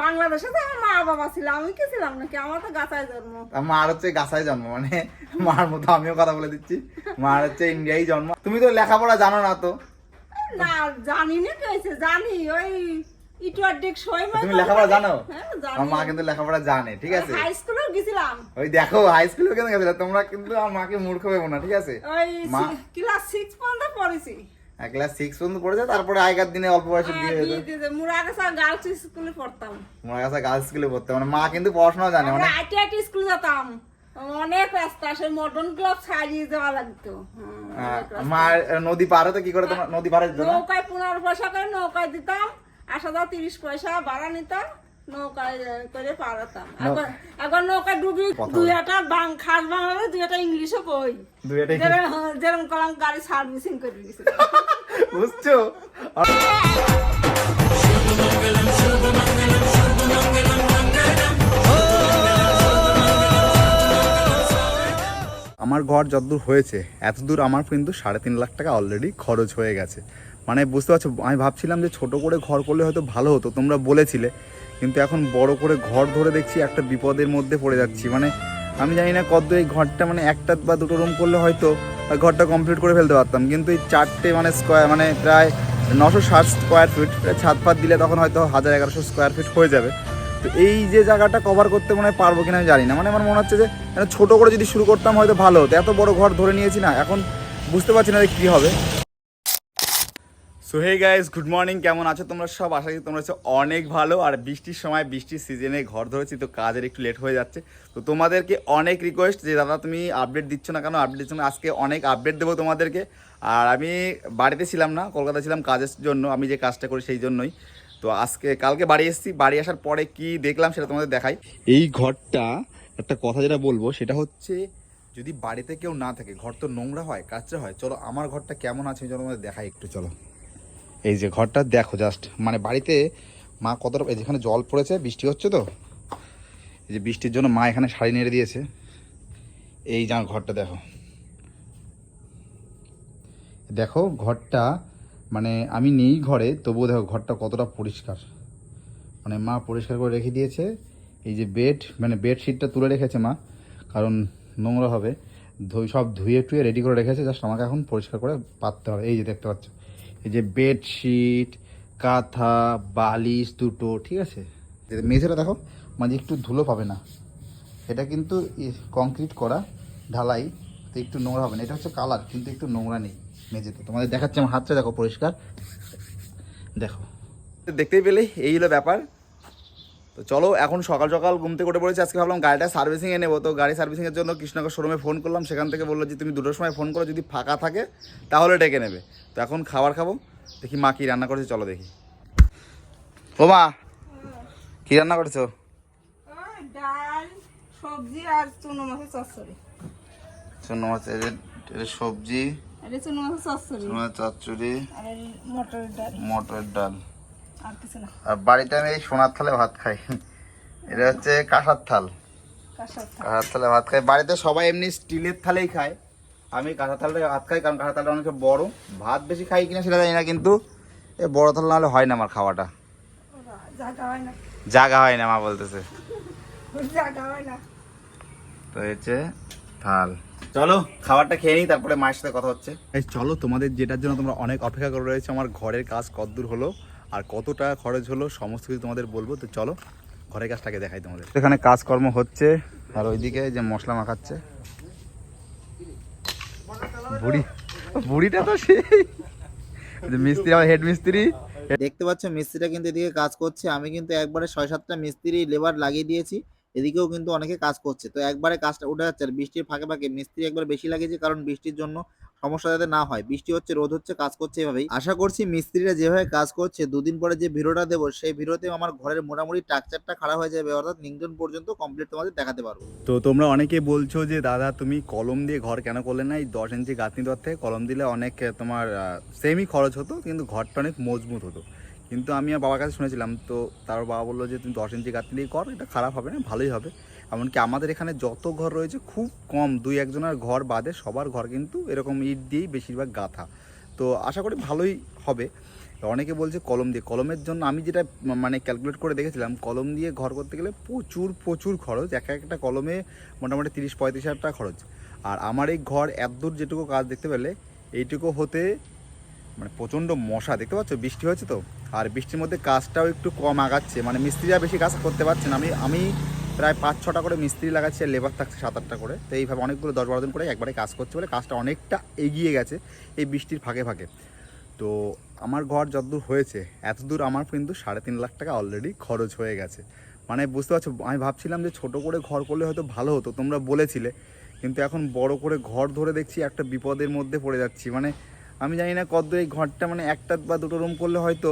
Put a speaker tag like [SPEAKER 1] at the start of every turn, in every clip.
[SPEAKER 1] বাংলাদেশে তো আমার মা বাবা ছিল আমি কি ছিলাম নাকি? আমার তো গাছায় জন্ম।
[SPEAKER 2] মার হচ্ছে গাছায় জন্ম মানে মার মতো আমিও কথা বলে দিচ্ছি। মার হচ্ছে ইন্ডিয়ায় জন্ম। তুমি তো লেখাপড়া জানো না তো।
[SPEAKER 1] না জানি না কি হয়েছে জানি ওই
[SPEAKER 2] তুমি লেখাপড়া জানো।
[SPEAKER 1] হ্যাঁ
[SPEAKER 2] আমার মা কিন্তু লেখাপড়া জানে ঠিক আছে?
[SPEAKER 1] হাই স্কুলেও গেছিলাম।
[SPEAKER 2] ওই দেখো হাই স্কুলে কেন গেছিলে তোমরা কিন্তু আমার মাকে মূর্খ ভেবো না ঠিক আছে?
[SPEAKER 1] ওই ক্লাস পর্যন্ত পড়েছি।
[SPEAKER 2] ক্লাস সিক্স পর্যন্ত পড়েছে তারপরে আগেকার দিনে অল্প বয়সে
[SPEAKER 1] হ্যাঁ,
[SPEAKER 2] বিয়ে
[SPEAKER 1] দিয়েছে। মুরাগাছা গার্লস স্কুলে পড়তাম।
[SPEAKER 2] গার্লস স্কুলে পড়তে মানে মা কিন্তু পড়াশোনা জানে মানে
[SPEAKER 1] আইটি আইটি স্কুলে যেতাম। অনেক রাস্তা সে মডার্ন ক্লাব ছাড়িয়ে যাওয়া লাগতো। রাস্তা।
[SPEAKER 2] মা নদী পার হতে কি করে তোমার নদী পার হতে
[SPEAKER 1] নৌকায় পনেরো পয়সা করে নৌকায় দিতাম আসা যাওয়া তিরিশ পয়সা ভাড়া নিতাম। নৌকায় করে পার এখন এখন নৌকায় ডুবি দুই একটা বাং খাস বাংলা দুই একটা ইংলিশও যেরকম যেরকম কলাম গাড়ি সার্ভিসিং করে দিয়েছে
[SPEAKER 2] বুঝছ? আমার ঘর যতদূর হয়েছে এতদূর আমার কিন্তু সাড়ে তিন লাখ টাকা অলরেডি খরচ হয়ে গেছে। মানে বুঝতে পারছ, আমি ভাবছিলাম যে ছোট করে ঘর করলে হয়তো ভালো হতো, তোমরা বলেছিলে, কিন্তু এখন বড় করে ঘর ধরে দেখছি একটা বিপদের মধ্যে পড়ে যাচ্ছি। মানে আমি জানি না কত এই ঘরটা মানে একটা বা দুটো রুম করলে হয়তো ঘরটা কমপ্লিট করে ফেলতে পারতাম, কিন্তু এই চারটে মানে স্কোয়ার মানে প্রায় নশো ষাট স্কোয়ার ফিট ছাদ ফাত দিলে তখন হয়তো হাজার এগারোশো স্কোয়ার ফিট হয়ে যাবে। তো এই যে জায়গাটা কভার করতে মনে হয় পারব কিনা আমি জানি না মানে আমার মনে হচ্ছে যে একটা ছোট করে যদি শুরু করতাম হয়তো ভালো হতো, এত বড় ঘর ধরে নিয়েছি না, এখন বুঝতে পারছি না যে কী হবে। So hey guys good morning কেমন আছো তোমরা সব? আশা করি তোমরা হচ্ছে অনেক ভালো। আর বৃষ্টির সময়, বৃষ্টির সিজনে ঘর ধরেছি, তো কাজের একটু লেট হয়ে যাচ্ছে। তো তোমাদেরকে অনেক রিকোয়েস্ট যে, দাদা, তুমি আপডেট দিচ্ছ না কেন? আপডেট দিচ্ছ না আজকে অনেক আপডেট দেবো তোমাদেরকে। আর আমি বাড়িতে ছিলাম না কলকাতা ছিলাম কাজের জন্য। আমি যে কাজটা করি সেই জন্যই। তো আজকে, কালকে বাড়ি এসেছি। বাড়ি আসার পরে কি দেখলাম সেটা তোমাদের দেখাই। এই ঘরটা একটা কথা যেটা বলব, সেটা হচ্ছে যদি বাড়িতে কেউ না থাকে, ঘর তো নোংরা হয়, কাঁচরা হয়, চলো আমার ঘরটা কেমন আছে চলো তোমাদের দেখাই একটু, চলো। এই যে ঘরটা দেখো জাস্ট মানে বাড়িতে মা কতটা যেখানে জল পড়েছে, বৃষ্টি হচ্ছে তো? এই যে বৃষ্টির জন্য মা এখানে শাড়ি নেড়ে দিয়েছে। এই যা ঘরটা দেখো। দেখো ঘরটা মানে আমি নেই ঘরে, তবুও দেখো ঘরটা কতটা পরিষ্কার। মানে মা পরিষ্কার করে রেখে দিয়েছে। এই যে বেড মানে বেডশিটটা তুলে রেখেছে মা, কারণ নোংরা হবে। ধুই, সব ধুয়ে টুয়ে রেডি করে রেখেছে জাস্ট আমাকে এখন পরিষ্কার করে পাততে হবে। এই যে দেখতে পাচ্ছ। এই যে বেডশিট কাঁথা বালিশ দুটো ঠিক আছে? যে মেঝেটা দেখো মাঝে একটু ধুলো পাবে না। এটা কিন্তু কংক্রিট করা ঢালাই তো একটু নোংরা হবে না। এটা হচ্ছে কালার কিন্তু একটু নোংরা নেই মেঝেতে। তোমাদের দেখাচ্ছে আমার হাতটা দেখো পরিষ্কার। দেখো। দেখতেই পেলে এই হলো ব্যাপার। তো চলো এখন সকাল সকাল ঘুম থেকে উঠে পড়েছি আজকে ভাবলাম গাড়িটা সার্ভিসিংয়ে নেব। তো গাড়ি সার্ভিসিংয়ের জন্য কৃষ্ণনগর শোরুমে ফোন করলাম সেখান থেকে বলল যে তুমি দুটোর সময় ফোন করো যদি ফাঁকা থাকে তাহলে ডেকে নেবে। তো এখন খাবার খাব দেখি মা কী রান্না করেছে চলো দেখি। ও মা কী রান্না করেছ?
[SPEAKER 1] ডাল সবজি আর চুনো মাছের চচ্চড়ি।
[SPEAKER 2] সবজি
[SPEAKER 1] চুনো মাছের চচ্চড়ি।
[SPEAKER 2] চচ্চড়ি
[SPEAKER 1] মটরের ডাল।
[SPEAKER 2] মটরের ডাল।
[SPEAKER 1] আর
[SPEAKER 2] বাড়িতে আমি এই সোনার থালে ভাত খাই। এটা হচ্ছে কাঁসার থাল।
[SPEAKER 1] কাঁসার থাল।
[SPEAKER 2] থালে ভাত খাই। বাড়িতে সবাই এমনি স্টিলের থালেই খায়। আমি কাঁসার থালটা ভাত খাই কারণ কাঁসার থালটা অনেক বড়। ভাত বেশি খাই কিনা সেটা জানি না কিন্তু এ বড় থাল না হলে হয় না আমার খাওয়াটা।
[SPEAKER 1] জাগা হয় না।
[SPEAKER 2] জাগা হয় না মা বলতেছে। তো হচ্ছে থাল। চলো খাবারটা খেয়ে নিই তারপরে মায়ের সাথে কথা হচ্ছে। এই চলো তোমাদের যেটার জন্য তোমরা অনেক অপেক্ষা করে রয়েছে আমার ঘরের কাজ কতদূর হলো আর কত টাকা খরচ হলো সমস্ত কিছু তোমাদের বলব। তো চলো ঘরের কাজটাকে দেখাই তোমাদের। এখানে কাজকর্ম হচ্ছে আর ওইদিকে যে মশলা মাখাচ্ছে। বুড়ি বুড়িটা তো সেই। মিস্ত্রি আমার হেড মিস্ত্রি। দেখতে পাচ্ছ মিস্ত্রিটা কিন্তু এদিকে কাজ করছে। আমি কিন্তু একবারে ছয় সাতটা মিস্ত্রি লেবার লাগিয়ে দিয়েছি। এদিকেও কিন্তু অনেকে কাজ করছে। তো একবারে কাজটা উঠে যাচ্ছে আর বৃষ্টির ফাঁকে ফাঁকে মিস্ত্রি একবার বেশি লাগিয়েছে কারণ বৃষ্টির জন্য সমস্যা যাতে না হয়। বৃষ্টি হচ্ছে, রোদ হচ্ছে, কাজ করছে এভাবেই। আশা করছি মিস্ত্রিরা যেভাবে কাজ করছে, দুদিন পরে যে ভিডিওটা দেবো, সেই ভিডিওতে আমার ঘরের মোটামুটি স্ট্রাকচারটা খারাপ হয়ে যাবে। অর্থাৎ নিংজন পর্যন্ত কমপ্লিট তোমাদের দেখাতে পারব। তো তোমরা অনেকে বলছো যে, দাদা, তুমি কলম দিয়ে ঘর কেন করলে না? এই দশ ইঞ্চি গাঁথনি দেওয়ার থেকে কলম দিলে অনেক তোমার সেমই খরচ হতো, কিন্তু ঘরটা অনেক মজবুত হতো। কিন্তু আমি আমার বাবার কাছে শুনেছিলাম, তো তার বাবা বলল যে, তুমি দশ ইঞ্চি গাঁথনি দিয়ে কর, এটা খারাপ হবে না, ভালোই হবে। এমনকি আমাদের এখানে যত ঘর রয়েছে, খুব কম। দুই একজনের ঘর বাদে সবার ঘর কিন্তু এরকম ইট দিয়েই বেশিরভাগ গাঁথা। তো আশা করি ভালোই হবে। অনেকে বলছে কলম দিয়ে। কলমের জন্য আমি যেটা মানে ক্যালকুলেট করে দেখেছিলাম, কলম দিয়ে ঘর করতে গেলে প্রচুর প্রচুর খরচ। এক একটা কলমে মোটামুটি তিরিশ, পঁয়ত্রিশ হাজার টাকা খরচ। আর আমার এই ঘর এতদূর যেটুকু কাজ দেখতে পেলে, এইটুকু হতে মানে প্রচণ্ড মশা। দেখতে পাচ্ছ? বৃষ্টি হয়েছে তো? আর বৃষ্টির মধ্যে কাজটাও একটু কম আগাচ্ছে। মানে মিস্ত্রিরা বেশি কাজ করতে পারছে না। আমি আমি প্রায় পাঁচ ছটা করে মিস্ত্রি লাগাচ্ছি, আর লেবার থাকছে সাত আটটা করে। তো এইভাবে অনেকগুলো দশ বারো দিন করে একবারে কাজ করছে বলে কাজটা অনেকটা এগিয়ে গেছে এই বৃষ্টির ফাঁকে ফাঁকে। তো আমার ঘর যতদূর হয়েছে এত দূর আমার কিন্তু সাড়ে তিন লাখ টাকা অলরেডি খরচ হয়ে গেছে। মানে বুঝতে পারছ, আমি ভাবছিলাম যে ছোট করে ঘর করলে হয়তো ভালো হতো, তোমরা বলেছিলে। কিন্তু এখন বড় করে ঘর ধরে দেখছি একটা বিপদের মধ্যে পড়ে যাচ্ছি। মানে আমি জানি না কত এই ঘরটা মানে একটা বা দুটো রুম করলে হয়তো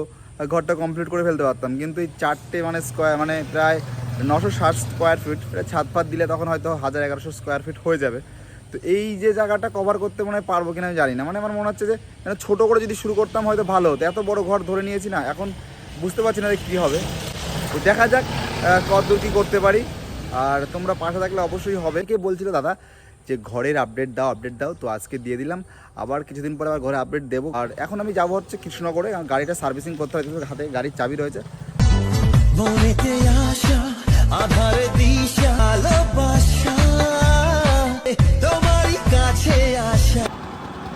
[SPEAKER 2] ঘরটা কমপ্লিট করে ফেলতে পারতাম। কিন্তু এই চারটে মানে স্কোয়ার মানে প্রায় নশো ষাট স্কোয়ার ফিট ছাদ ফাত দিলে তখন হয়তো হাজার এগারোশো স্কোয়ার ফিট হয়ে যাবে। তো এই যে জায়গাটা কভার করতে মনে হয় পারব কিনা আমি জানি না। মানে আমার মনে হচ্ছে যে মানে ছোটো করে যদি শুরু করতাম হয়তো ভালো হতো। এত বড় ঘর ধরে নিয়েছি না, এখন বুঝতে পারছি না যে কী হবে। তো দেখা যাক কতদূর কী করতে পারি। আর তোমরা পাশে থাকলে অবশ্যই হবে। কে বলছিল দাদা যে ঘরের আপডেট দাও আপডেট দাও, তো আজকে দিয়ে দিলাম। আবার কিছুদিন পরে আবার ঘরে আপডেট দেবো। আর এখন আমি যাব হচ্ছে কৃষ্ণনগরে। গাড়িটা সার্ভিসিং করতে হয় হাতে গাড়ির চাবি রয়েছে।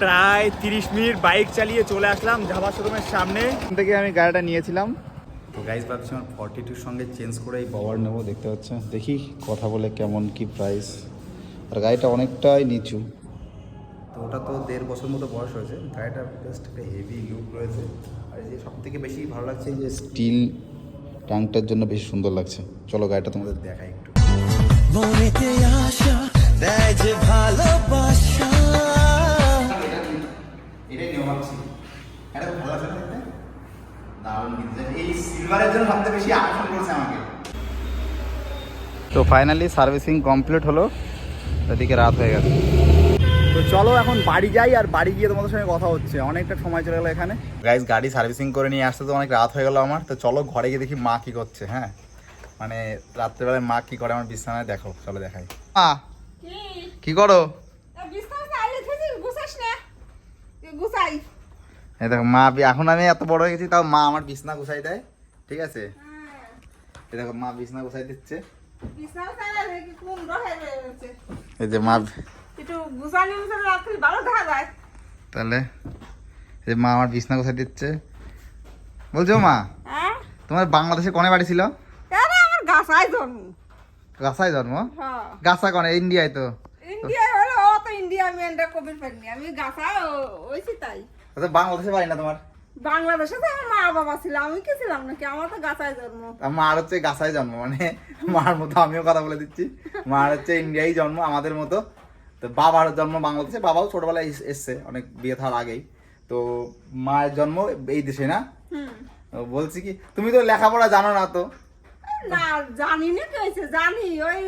[SPEAKER 2] প্রায় তিরিশ মিনিট বাইক চালিয়ে চলে আসলাম ঝাবা শোরুমের সামনে থেকে আমি গাড়িটা নিয়েছিলাম। তো গাইজ ভাবছি আমার ফর্টি টুর সঙ্গে চেঞ্জ করে এই বাবার নেব দেখতে পাচ্ছ দেখি কথা বলে কেমন কি প্রাইস আর গাড়িটা অনেকটাই নিচু। তো ওটা তো দেড় বছর মতো বয়স হয়েছে। গাড়িটা জাস্ট একটা হেভি লুক রয়েছে। আর এই যে সব থেকে বেশি ভালো লাগছে যে স্টিল ট্যাঙ্কটার জন্য বেশি সুন্দর লাগছে। চলো গাড়িটা তোমাদের দেখাই একটু।
[SPEAKER 3] মনেতে আশা দেয় যে ভালোবাসা।
[SPEAKER 2] এটাই নিয়ম ভাবছি। এটা খুব ভালো লাগছে না দেখতে? দারুণ কিন্তু। এই সিলভারের জন্য সবথেকে বেশি আকর্ষণ করেছে আমাকে। তো ফাইনালি সার্ভিসিং কমপ্লিট হলো। এদিকে রাত হয়ে গেছে। তো চলো এখন বাড়ি যাই আর বাড়ি গিয়ে তোমাদের সঙ্গে কথা হচ্ছে। অনেকটা সময় চলে গেলো এখানে। গাইজ গাড়ি সার্ভিসিং করে নিয়ে আসতে তো অনেক রাত হয়ে গেলো আমার। তো চলো ঘরে গিয়ে দেখি মা কি করছে হ্যাঁ? মানে রাত্রেবেলায় মা কি করে আমার বিছানায়? দেখো চলো দেখাই। মা
[SPEAKER 1] কি?
[SPEAKER 2] কি করো?
[SPEAKER 1] বিছানা চাইলে থেকে গুছাস না তুই গুছাই।
[SPEAKER 2] এই দেখো মা এখন আমি এত বড় হয়ে গেছি তাও মা আমার বিছনা গুছাই দেয় ঠিক আছে?
[SPEAKER 1] হ্যাঁ,
[SPEAKER 2] এই দেখো মা বিছনা গুছাই দিচ্ছে। এই যে মা তাহলে এই যে মা আমার বিছনা গুছাই দিচ্ছে। বলছো মা
[SPEAKER 1] হ্যাঁ?
[SPEAKER 2] তোমার বাংলাদেশে কোনে বাড়ি ছিল?
[SPEAKER 1] গাছাই জন্ম।
[SPEAKER 2] গাছায় জন্ম?
[SPEAKER 1] হ্যাঁ।
[SPEAKER 2] গাছা কোনে? ইন্ডিয়ায় তো।
[SPEAKER 1] ইন্ডিয়া হলো ও তো ইন্ডিয়া মেনটা কবির পাইনি। আমি গাছা ওইছি তাই।
[SPEAKER 2] আচ্ছা বাংলাদেশে বাড়ি না তোমার?
[SPEAKER 1] বাংলাদেশে তো আমার মা বাবা ছিল আমি কি ছিলাম নাকি? আমার তো গাছায় জন্ম।
[SPEAKER 2] মার হচ্ছে গাছায় জন্ম মানে মার মতো আমিও কথা বলে দিচ্ছি। মার হচ্ছে ইন্ডিয়ায় জন্ম আমাদের মতো। তো বাবার জন্ম বাংলাদেশে বাবাও ছোটবেলায় এস- এসছে অনেক বিয়ে থার আগেই। তো মায়ের জন্ম এই দেশে না?
[SPEAKER 1] হুম।
[SPEAKER 2] বলছি কি তুমি তো লেখাপড়া জানো না তো?
[SPEAKER 1] না জানি না কি হয়েছে জানি ওই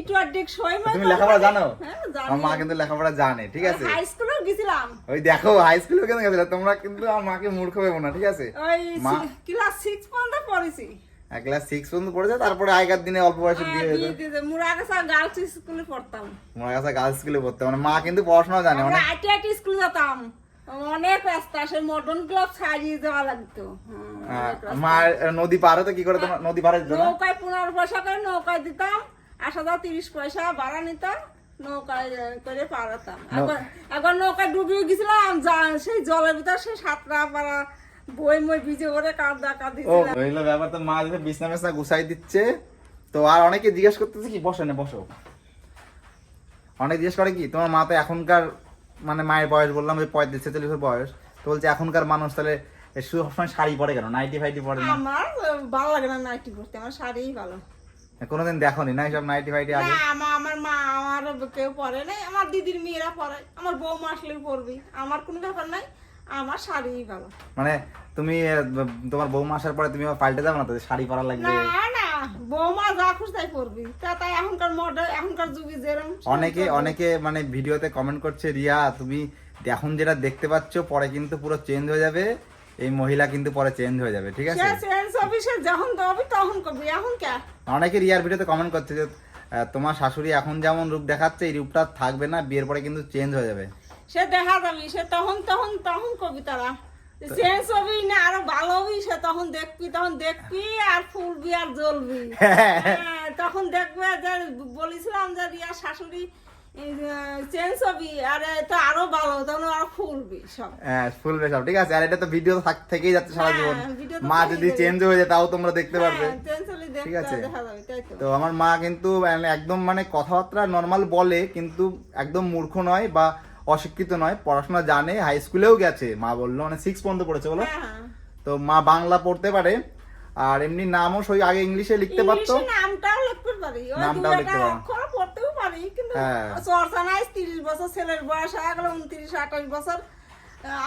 [SPEAKER 1] ইটু আড্ডিক সই
[SPEAKER 2] তুমি লেখাপড়া জানো?
[SPEAKER 1] হ্যাঁ
[SPEAKER 2] আমার মা কিন্তু লেখাপড়া জানে ঠিক আছে?
[SPEAKER 1] হাই স্কুলেও গেছিলাম।
[SPEAKER 2] ওই দেখো হাই স্কুলে কেন গেছিলে? তোমরা কিন্তু আমার মাকে মূর্খ ভেবো না ঠিক আছে?
[SPEAKER 1] ওই ক্লাস সিক্স পর্যন্ত পড়েছি।
[SPEAKER 2] ক্লাস সিক্স পর্যন্ত পড়েছে তারপরে আগেকার দিনে অল্প বয়সে
[SPEAKER 1] হ্যাঁ,
[SPEAKER 2] বিয়ে হয়েছে।
[SPEAKER 1] বিয়ে মুরাগাছা গার্লস স্কুলে পড়তাম।
[SPEAKER 2] গার্লস স্কুলে মানে মা কিন্তু পড়াশোনা জানে
[SPEAKER 1] আইটি আইটি স্কুলে যেতাম। অনেক রাস্তা সে মডার্ন ক্লাব ছাড়িয়ে যাওয়া লাগতো।
[SPEAKER 2] হ্যাঁ। মা নদী পার হতে কি করে তোমার নদী পার
[SPEAKER 1] নৌকায় পনেরো পয়সা করে নৌকায় দিতাম। আসা তিরিশ পয়সা ভাড়া নিতাম নৌকায় করে পারাতাম একবার একবার নৌকায় ডুবিয়ে গেছিলাম সেই জলের ভিতর সেই সাতটা পাড়া বই মই ভিজে কাঁদা
[SPEAKER 2] ও হইল ব্যাপার তো মা যদি বিছনা বিছনা গুছাই দিচ্ছে তো আর অনেকে জিজ্ঞেস করতেছে কি বসো না বসো। অনেক জিজ্ঞেস করে কি তোমার মা তো এখনকার মানে মায়ের বয়স বললাম যে পঁয়ত্রিশ ছেচল্লিশ বয়স তো বলছে এখনকার মানুষ তাহলে সবসময় শাড়ি পরে কেন? নাইটি ফাইটি পরে
[SPEAKER 1] আমার ভালো লাগে না নাইটি পড়তে আমার শাড়িই ভালো।
[SPEAKER 2] কোনোদিন দেখোনি? না সব নাইটি ফাইটি আগে?
[SPEAKER 1] না আমার আমার মা আমার কেউ পরে নাই। আমার দিদির মেয়েরা পরে। আমার বৌমা আসলেও পরবি। আমার কোনো ব্যাপার নাই। আমার শাড়িই ভালো।
[SPEAKER 2] মানে তুমি তোমার বৌমা আসার পরে তুমি পাল্টে যাবে না তো? শাড়ি পরা লাগবে।
[SPEAKER 1] না না। বৌমা যা খুশি তাই পরবি। তা তাই এখনকার মডেল এখনকার যুগে যেরকম
[SPEAKER 2] অনেকে অনেকে মানে ভিডিওতে কমেন্ট করছে রিয়া তুমি এখন যেটা দেখতে পাচ্ছ পরে কিন্তু পুরো চেঞ্জ হয়ে যাবে। এই মহিলা কিন্তু পরে চেঞ্জ হয়ে যাবে ঠিক আছে?
[SPEAKER 1] চেঞ্জ অফিসে যখন দবি তখন করবি এখন কে?
[SPEAKER 2] অনেকে রিয়ার ভিডিওতে কমেন্ট করছে যে তোমার শাশুড়ি এখন যেমন রূপ দেখাচ্ছে এই রূপটা থাকবে না বিয়ের পরে কিন্তু চেঞ্জ হয়ে যাবে।
[SPEAKER 1] সে দেখা যাবি সে তখন তখন তখন কবি তারা। চেঞ্জ হবি না আরও ভালো হবি সে তখন দেখবি তখন দেখবি আর ফুলবি আর জ্বলবি।
[SPEAKER 2] হ্যাঁ।
[SPEAKER 1] হ্যাঁ, তখন দেখবে যে বলেছিলাম যে রিয়া শাশুড়ি চেঞ্জ হবি আর তো আরও ভালো তখন আরও ফুলবি সব।
[SPEAKER 2] হ্যাঁ সব ঠিক আছে? আর এটা তো ভিডিও থেকেই যাচ্ছে সারা
[SPEAKER 1] হ্যাঁ,
[SPEAKER 2] জীবন। মা যদি চেঞ্জ হয়ে যায় তাও তোমরা দেখতে পারবে।
[SPEAKER 1] হ্যাঁ, দেখতে
[SPEAKER 2] ঠিক আছে।
[SPEAKER 1] তো।
[SPEAKER 2] আমার মা কিন্তু মানে একদম মানে কথাবার্তা নর্মাল বলে কিন্তু একদম মূর্খ নয় বা অশিক্ষিত নয় পড়াশোনা জানে হাই স্কুলেও গেছে। মা বলল মানে সিক্স পর্যন্ত পড়েছে বলো?
[SPEAKER 1] হ্যাঁ।
[SPEAKER 2] তো মা বাংলা পড়তে পারে আর এমনি নামও সই আগে ইংলিশে লিখতে পারতো।
[SPEAKER 1] নামটাও লিখতে পারি।
[SPEAKER 2] নামটাও লিখতে পারো।
[SPEAKER 1] কিন্তু
[SPEAKER 2] হ্যাঁ।
[SPEAKER 1] চর্চা নাই তিরিশ বছর ছেলের বয়স হয়ে গেল উনত্রিশ আঠাশ বছর।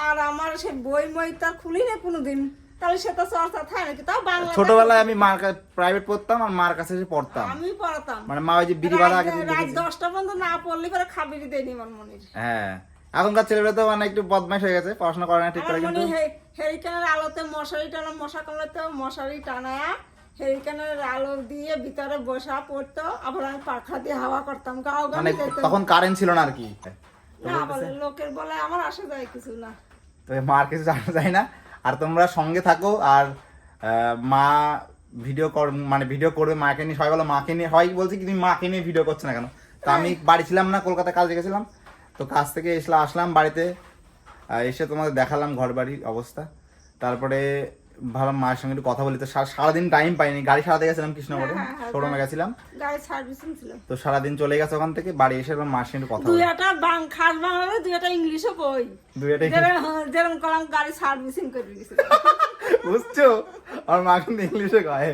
[SPEAKER 1] আর আমার সে বই মই তার খুলি না কোনোদিন। তাহলে সে তো চর্চা থাকে নাকি? তাও বাংলা
[SPEAKER 2] ছোটবেলায় আমি মার প্রাইভেট পড়তাম আর মার কাছে পড়তাম।
[SPEAKER 1] আমি পড়াতাম।
[SPEAKER 2] মানে মা ওই যে আগে
[SPEAKER 1] রাত। দশটা পর্যন্ত না পড়লে করে খাবিরি দেয়নি আমার মনির
[SPEAKER 2] হ্যাঁ। এখনকার ছেলেমেয়ে তো মানে একটু বদমাইশ হয়ে গেছে পড়াশোনা করে না ঠিক করে কিন্তু
[SPEAKER 1] হেরিকেনের আলোতে মশারি টানা মশা কামড়াতে মশারি টানায়া হেরিকেনের আলো দিয়ে ভিতরে বসা পড়তো আবার আমি পাখা দিয়ে হাওয়া করতাম। গাও
[SPEAKER 2] মানে তখন কারেন্ট ছিল না আর কি।
[SPEAKER 1] না বলে লোকের বলে আমার আসে যায় কিছু না।
[SPEAKER 2] তো মার কিছু জানা যায় না। আর তোমরা সঙ্গে থাকো আর মা ভিডিও কর মানে ভিডিও করবে মাকে নিয়ে সবাই বলো মাকে নিয়ে হয় বলছি কি তুমি মাকে নিয়ে ভিডিও করছ না কেন? তো আমি বাড়ি ছিলাম না কলকাতা কাজে গেছিলাম। তো কাজ থেকে এসলাম আসলাম বাড়িতে এসে তোমাদের দেখালাম ঘর বাড়ির অবস্থা। তারপরে ভাবলাম মায়ের সঙ্গে একটু কথা বলি। তো সারাদিন টাইম পাইনি। গাড়ি সারাতে গেছিলাম কৃষ্ণনগরে
[SPEAKER 1] হ্যাঁ, হ্যাঁ,
[SPEAKER 2] শোরুমে গেছিলাম।
[SPEAKER 1] গাড়ি সার্ভিসিং ছিল।
[SPEAKER 2] তো সারাদিন চলে গেছে ওখান থেকে বাড়ি এসে এবার মার সঙ্গে কথা
[SPEAKER 1] দুই একটা বাং খাস বাংলাতে দুই একটা ইংলিশও কই
[SPEAKER 2] দুই এটাই
[SPEAKER 1] যেরকম কলাম গাড়ি সার্ভিসিং করে
[SPEAKER 2] বুঝছ? আর মা কিন্তু ইংলিশে কয়।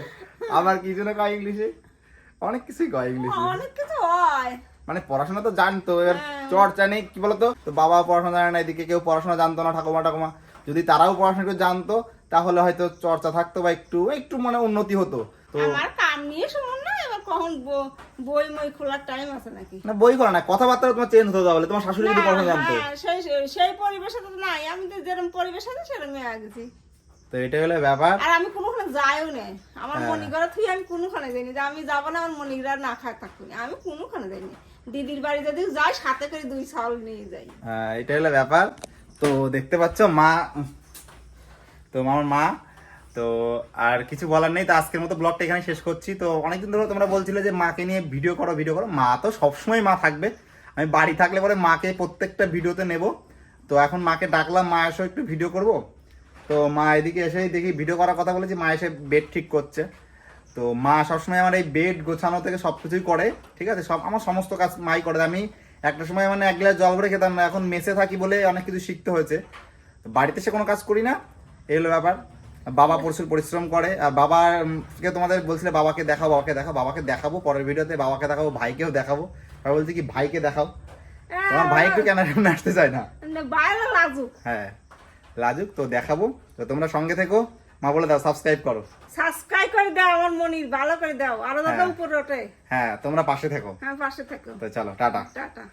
[SPEAKER 2] আবার কি জন্য কয় ইংলিশে? অনেক কিছুই কয় ইংলিশে।
[SPEAKER 1] অনেক কিছু হয়।
[SPEAKER 2] মানে পড়াশোনা তো জানতো এবার
[SPEAKER 1] হ্যাঁ।
[SPEAKER 2] চর্চা নেই কি বলতো? তো বাবা পড়াশোনা জানে না এদিকে কেউ পড়াশোনা জানতো না ঠাকুমা ঠাকুমা যদি তারাও পড়াশোনা একটু জানতো তাহলে হয়তো চর্চা থাকতো বা একটু একটু মানে উন্নতি হতো। তো
[SPEAKER 1] আমার কাম নিয়ে না এবার কখন বই মই খোলার টাইম আছে নাকি?
[SPEAKER 2] না বই করো না কথাবার্তা তোমার চেঞ্জ হতো তাহলে তোমার শাশুড়ি যদি পড়াশোনা জানতো।
[SPEAKER 1] হ্যাঁ, সেই সেই- পরিবেশে তো নাই আমি তো যেরকম পরিবেশ আছে সেরকমই আগেছি
[SPEAKER 2] তো এটা হলো ব্যাপার।
[SPEAKER 1] আর আমি কোনোখানে যাইও না আমার
[SPEAKER 2] হ্যাঁ।
[SPEAKER 1] থুই আমি কোনোখানে যাইনি যে আমি যাব না আমার মনিগড়া না খায় থাকব না আমি কোনোখানে যাইনি। দিদির বাড়ি যদি যাই সাথে করে দুই চাউল নিয়ে যাই।
[SPEAKER 2] হ্যাঁ, এটা হলো ব্যাপার। তো দেখতে পাচ্ছ মা তো আমার মা, তো আর কিছু বলার নেই, তো আজকের মতো ব্লগটা এখানে শেষ করছি। তো অনেকদিন ধরে তোমরা বলছিলে যে মাকে নিয়ে ভিডিও করো ভিডিও করো। মা তো সবসময় মা থাকবে। আমি বাড়ি থাকলে পরে মাকে প্রত্যেকটা ভিডিওতে নেব। তো এখন মাকে ডাকলাম, মা এসেও একটু ভিডিও করব। তো মা এদিকে এসে দেখি ভিডিও করার কথা বলেছি, মা এসে বেড ঠিক করছে। তো মা সবসময় আমার এই বেড গোছানো থেকে সব কিছুই করে, ঠিক আছে? সব আমার সমস্ত কাজ মাই করে আমি একটা সময় মানে এক গ্লাস জল ভরে খেতাম না, এখন মেসে থাকি বলে অনেক কিছু শিখতে হয়েছে। বাড়িতে সে কোনো কাজ করি না। এই হলো ব্যাপার। বাবা প্রচুর পরিশ্রম করে। আর বাবাকে তোমাদের বলছিলে বাবাকে দেখাও বাবাকে দেখাও বাবাকে দেখাবো। পরের ভিডিওতে বাবাকে দেখাবো ভাইকেও দেখাবো। আর বলছি কি ভাইকে দেখাও। তোমার ভাই একটু ক্যামেরা সামনে আসতে চায় না।
[SPEAKER 1] লাজুক।
[SPEAKER 2] হ্যাঁ লাজুক তো দেখাবো। তো তোমরা সঙ্গে থেকো। মা বলে দাও সাবস্ক্রাইব করো।
[SPEAKER 1] সাবস্ক্রাইব করে দাও আমার মনির ভালো করে দাও। আরও দাদা
[SPEAKER 2] হ্যাঁ।
[SPEAKER 1] উপরে ওঠে।
[SPEAKER 2] হ্যাঁ তোমরা পাশে থেকো।
[SPEAKER 1] হ্যাঁ পাশে থেকো।
[SPEAKER 2] তো চলো টাটা।
[SPEAKER 1] টাটা।